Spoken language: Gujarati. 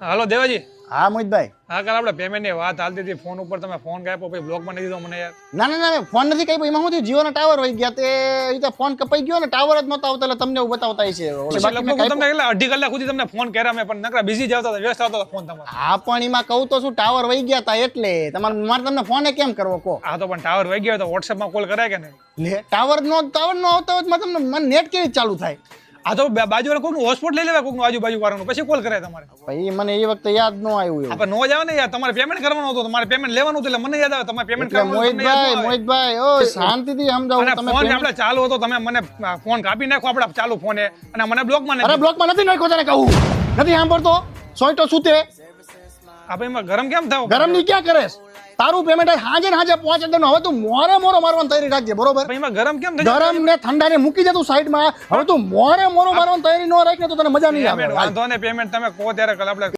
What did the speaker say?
હાલો દેવાજી. હા મોહિતભાઈ. હા કાલ આપણે પેમેન્ટની વાત હાલતી હતી. ફોન ઉપર તમે ફોન કાપ્યો પછી બ્લોકમાં નહીં દીધો મને યાર. ના ના ના ફોન નથી કઈ એમાં શું થયું? જીઓના ટાવર વહી ગયા તે રીતે ફોન કપાઈ ગયો ને ટાવર જ નહોતો આવતો એટલે તમને એવું બતાવતા મેં કાંઈ તમને એટલે અઢી કલાક સુધી તમને ફોન કર્યા મેં પણ નકરા બિઝી જ હતા વ્યસ્ત આવતા ફોન તમારો. હા પણ એમાં કહું તો શું ટાવર વહી ગયા તા એટલે. તમારે મારે તમને ફોને કેમ કરવો કો હા તો પણ ટાવર વહી ગયો તો વોટ્સએપમાં કોલ કરાય કે નહીં? ટાવર નો ટાવર નો આવતો હોય તમને મને નેટ કેવી ચાલુ થાય? આ તો બાજુ બાજુવાળા કોઈનું હોસ્પોટ લઈ લેવા કોઈનું આજુબાજુ વાળાનું. પછી કોલ કરે તમારે. ભાઈ મને એ વખતે યાદ ન આવ્યું એવું. આપણે નો જ આવે ને યાર. તમારે પેમેન્ટ કરવાનું હતું તમારે પેમેન્ટ લેવાનું હતું એટલે મને યાદ આવે. તમારે પેમેન્ટ કરવાનું મોહિતભાઈ. મોહિતભાઈ ઓ શાંતિથી સમજાવું તમે ફોન આપણે ચાલુ હતો તમે મને ફોન કાપી નાખો આપણે ચાલુ ફોને અને મને બ્લોકમાં અરે બ્લોકમાં નથી નાખ્યો તને કહું. નથી સાંભળતો? સોયટો સુતે. આપણે એમાં ગરમ કેમ થાવ ગરમની ક્યાં કરે? તારું પેમેન્ટ હાજે ને હાજે પહોંચે દે હવે તું મોરે મોરો મારવાની તૈયારી રાખજે બરોબર? એમાં ગરમ કેમ ગરમ ને ઠંડા ને મૂકી દે તું સાઈડમાં. હવે તું મોરે મોરો મારવાનું તૈયારી ન રાખે તો તને મજા નહીં આવે. વાંધો ને પેમેન્ટ તમે કહો ત્યારે કાલ આપણે